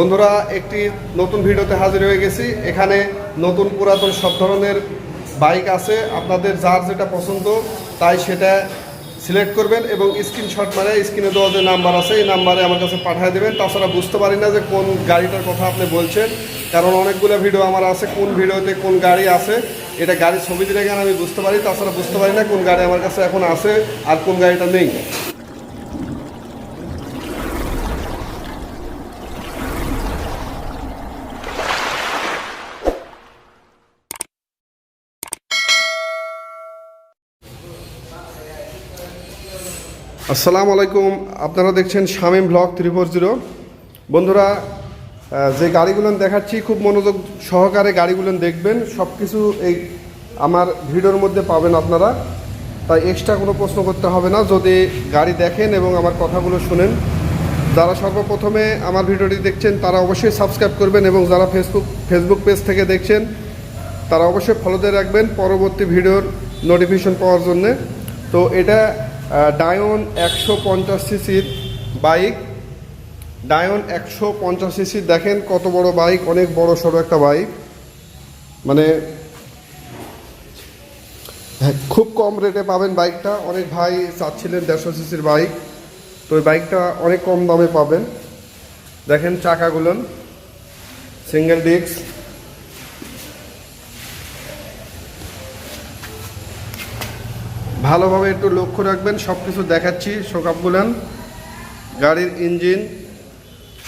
বন্ধুরা, একটি নতুন ভিডিওতে হাজির হয়ে গেছি। এখানে নতুন পুরাতন সব ধরনের বাইক আছে। আপনাদের যার যেটা পছন্দ, তাই সেটা সিলেক্ট করবেন এবং স্ক্রিনশট মানে স্ক্রিনে দেওয়া যে নাম্বার আছে, এই নাম্বারে আমার কাছে পাঠিয়ে দেবেন। তাছাড়া বুঝতে পারি না যে কোন গাড়িটার কথা আপনি বলছেন, কারণ অনেকগুলো ভিডিও আমার আছে, কোন ভিডিওতে কোন গাড়ি আছে, এটা গাড়ির ছবি দিলে কেন আমি বুঝতে পারি? তাছাড়া বুঝতে পারি না কোন গাড়ি আমার কাছে এখন আছে আর কোন গাড়িটা নেই। আসসালামু আলাইকুম। আপনারা দেখছেন Shamim blog three four zero. বন্ধুরা যে গাড়িগুলো দেখাচ্ছি, খুব মনোযোগ সহকারে গাড়িগুলো দেখবেন। সব কিছু এই আমার ভিডিওর মধ্যে পাবেন আপনারা। তাই এক্সট্রা কোনো প্রশ্ন করতে হবে না। যদি গাড়ি দেখেন এবং আমার কথাগুলো শুনেন, যারা সর্বপ্রথমে আমার ভিডিওটি দেখছেন, তারা অবশ্যই সাবস্ক্রাইব করবেন এবং যারা ফেসবুক ফেসবুক পেজ থেকে দেখছেন, তারা অবশ্যই ফলো দিয়ে রাখবেন পরবর্তী ভিডিওর নোটিফিকেশন পাওয়ার জন্যে। তো এটা ডায়ন একশো পঞ্চাশ সিসির বাইক ডায়ন একশো পঞ্চাশ সিসির দেখেন কত বড় বাইক অনেক বড় সড়ো একটা বাইক মানে হ্যাঁ, খুব কম রেটে পাবেন বাইকটা অনেক ভাই চাচ্ছিলেন দেড়শো সিসির বাইক তো ওই বাইকটা অনেক কম দামে পাবেন। দেখেন চাকাগুলো। সিঙ্গেল ডিস্ক ভালোভাবে একটু লক্ষ্য রাখবেন সব কিছু দেখাচ্ছি শোকাপগুলান গাড়ির ইঞ্জিন,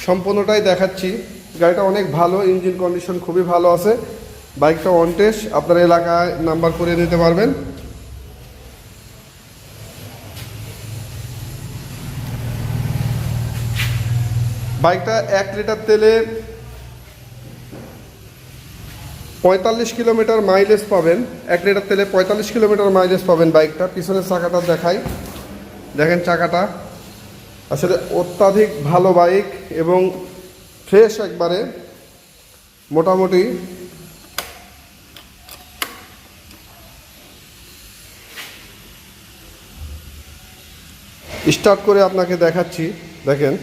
সম্পূর্ণটাই দেখাচ্ছি। গাড়িটা অনেক ভালো, ইঞ্জিন কন্ডিশন খুবই ভালো আছে। বাইকটা অনটেস আপনার এলাকায় নাম্বার করে নিতে পারবেন। বাইকটা এক লিটার তেলে পঁয়তাল্লিশ কিলোমিটার মাইলেজ পাবেন। এক লিটার তেলে পঁয়তাল্লিশ কিলোমিটার মাইলেজ পাবেন বাইকটা। পিছনের চাকাটা দেখাই। দেখেন চাকাটা। আসলে অত্যাধিক ভালো বাইক এবং ফ্রেশ একবারে। মোটামুটি। স্টার্ট করে আপনাকে দেখাচ্ছি। দেখেন।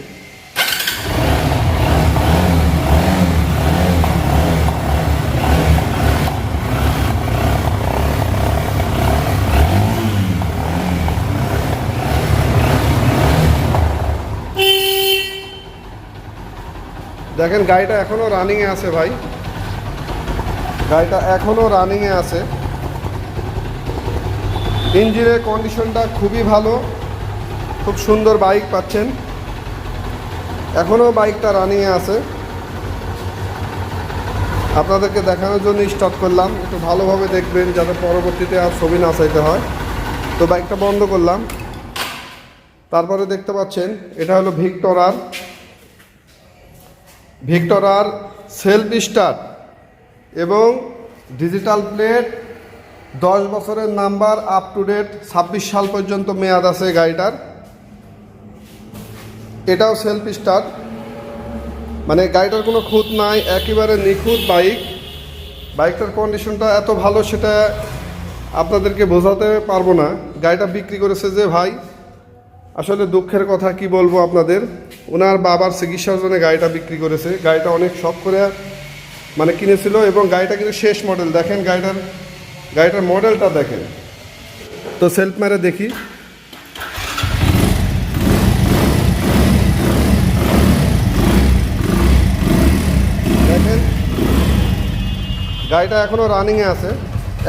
দেখেন, গাড়িটা এখনও রানিংয়ে আছে ভাই। গাড়িটা এখনও রানিংয়ে আছে। ইঞ্জিনের কন্ডিশনটা খুবই ভালো। খুব সুন্দর বাইক পাচ্ছেন। এখনও বাইকটা রানিংয়ে আছে। আপনাদেরকে দেখানোর জন্য স্টার্ট করলাম। একটু ভালোভাবে দেখবেন যাতে পরবর্তীতে আর ছবি না চাইতে হয়। তো বাইকটা বন্ধ করলাম। তারপরে দেখতে পাচ্ছেন, এটা হলো ভিক্টোরার ভিক্টোরার সেলফ স্টার্ট এবং ডিজিটাল প্লেট দশ বছরের নাম্বার আপ টু ডেট ছাব্বিশ সাল পর্যন্ত মেয়াদ আছে গাড়িটার। এটাও সেলফ স্টার্ট মানে গাড়িটার কোনো খুঁত নাই, একেবারে নিখুঁত বাইক বাইকটার কন্ডিশনটা এত ভালো সেটা আপনাদেরকে বোঝাতে পারব না। গাড়িটা বিক্রি করেছে যে ভাই। আসলে দুঃখের কথা কি বলব আপনাদের? ওনার বাবার চিকিৎসার জন্য গাড়িটা বিক্রি করেছে। গাড়িটা অনেক শখ করে মানে কিনেছিল এবং গাড়িটা কিন্তু শেষ মডেল দেখেন গাড়িটার গাড়িটার মডেলটা দেখেন। তো সেলফ মেরে দেখি। দেখেন। গাড়িটা এখনও রানিংয়ে আছে।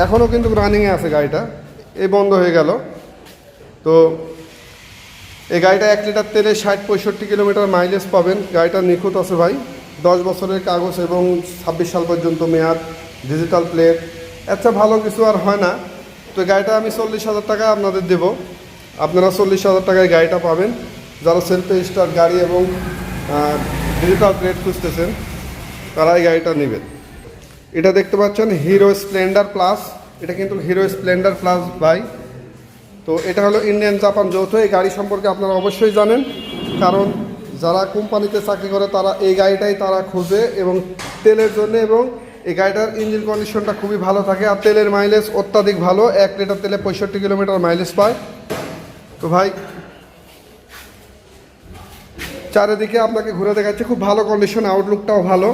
এখনও কিন্তু রানিংয়ে আছে গাড়িটা। এই বন্ধ হয়ে গেল। তো এই গাড়িটা এক লিটার তেলে ষাট পঁয়ষট্টি কিলোমিটার মাইলেজ পাবেন। গাড়িটা নিখুঁত আছে ভাই। দশ বছরের কাগজ এবং ছাব্বিশ সাল পর্যন্ত মেয়াদ ডিজিটাল প্লেট আচ্ছা ভালো কিছু আর হয় না। তো গাড়িটা আমি চল্লিশ হাজার টাকা আপনাদের দেব। আপনারা চল্লিশ হাজার টাকায় গাড়িটা পাবেন। যারা সেলফে স্টার গাড়ি এবং ডিজিটাল প্লেট খুঁজতেছেন তারা এই গাড়িটা নেবেন। এটা দেখতে পাচ্ছেন হিরো স্প্লেন্ডার প্লাস এটা কিন্তু হিরো স্প্লেন্ডার প্লাস বাই তো এটা হলো ইন্ডিয়ান জাপান যৌথ, এই গাড়ি সম্পর্কে আপনারা অবশ্যই জানেন। কারণ যারা কোম্পানিতে চাকরি করে, তারা এই গাড়িটাই তারা খোঁজে এবং তেলের জন্য এবং এই গাড়িটার ইঞ্জিন কন্ডিশনটা খুবই ভালো থাকে আর তেলের মাইলেজ অত্যাধিক ভালো। এক লিটার তেলে পঁয়ষট্টি কিলোমিটার মাইলেজ পায়। তো ভাই, চারিদিকে আপনাকে ঘুরে দেখাচ্ছি, খুব ভালো কন্ডিশন আউটলুকটাও ভালো।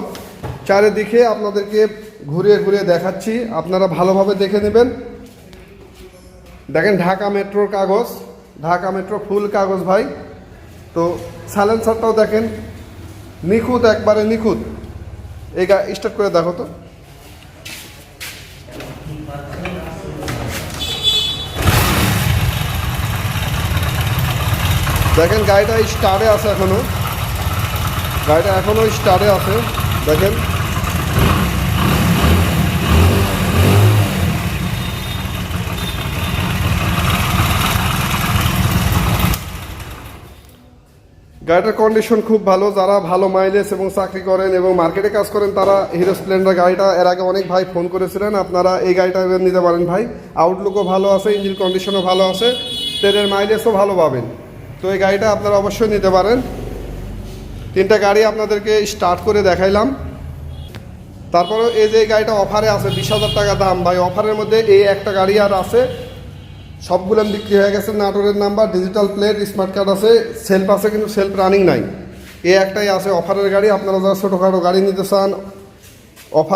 চারিদিকে আপনাদেরকে ঘুরিয়ে ঘুরিয়ে দেখাচ্ছি, আপনারা ভালোভাবে দেখে নেবেন। দেখেন ঢাকা মেট্রোর কাগজ, ঢাকা মেট্রো ফুল কাগজ ভাই। তো সাইলেন্সারটাও দেখেন, নিখুঁত, একবারে নিখুঁত। এই গা স্টার্ট করে দেখো তো। দেখেন গাড়িটা স্টারে আছে এখনও। গাড়িটা এখনও স্টারে আছে, দেখেন। গাড়িটার কন্ডিশন খুব ভালো, যারা ভালো মাইলেজ এবং চাকরি করেন এবং মার্কেটে কাজ করেন, তারা হিরো স্প্লেন্ডার গাড়িটা এর আগে অনেক ভাই ফোন করেছিলেন, আপনারা এই গাড়িটা নিতে পারেন ভাই। আউটলুকও ভালো আছে ইঞ্জিন কন্ডিশনও ভালো আছে, তেলের মাইলেজও ভালো পাবেন। তো এই গাড়িটা আপনারা অবশ্যই নিতে পারেন। তিনটা গাড়ি আপনাদেরকে স্টার্ট করে দেখাইলাম। তারপরে এই যে গাড়িটা অফারে আছে, বিশ হাজার টাকা দাম। ভাই অফারের মধ্যে এই একটা গাড়ি আর আছে সবগুলো বিক্রি হয়ে গেছে, নাটোরের number digital plate smart card আছে সেলফ আছে কিন্তু সেলফ রানিং নাই। এ একটাই আছে অফারের গাড়ি, আপনারা যারা ছোটোখাটো গাড়ি নিতে চান অফার